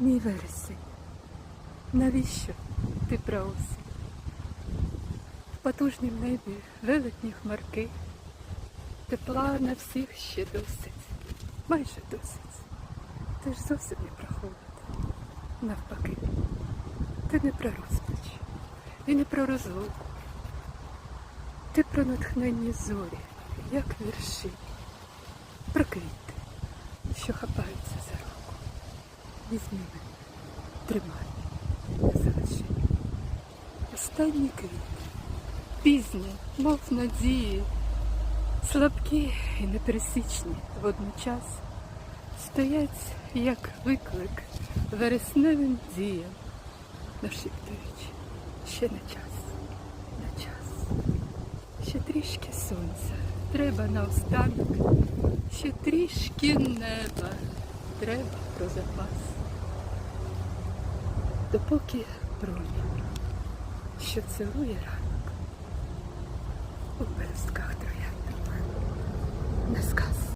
Мій вересень, навіщо ти про осінь? В потужнім небі велетні хмарки, тепла на всіх ще досить, майже досить. Ти ж зовсім не про холод, навпаки. Ти не про розпач і не про розлуку. Ти про натхненні зорі, як вірші, про квіти, що хапаються за руку. Візьми мене, тримай, не залиши. Останні квіти, пізні, мов надії, слабкі і непересічні водночас, стоять, як виклик вересневим діям, нашіптуючи, ще не час, не час. Ще трішки сонця. Треба на останок, ще трішки неба треба про запас. Допоки промінь, що цілує рано,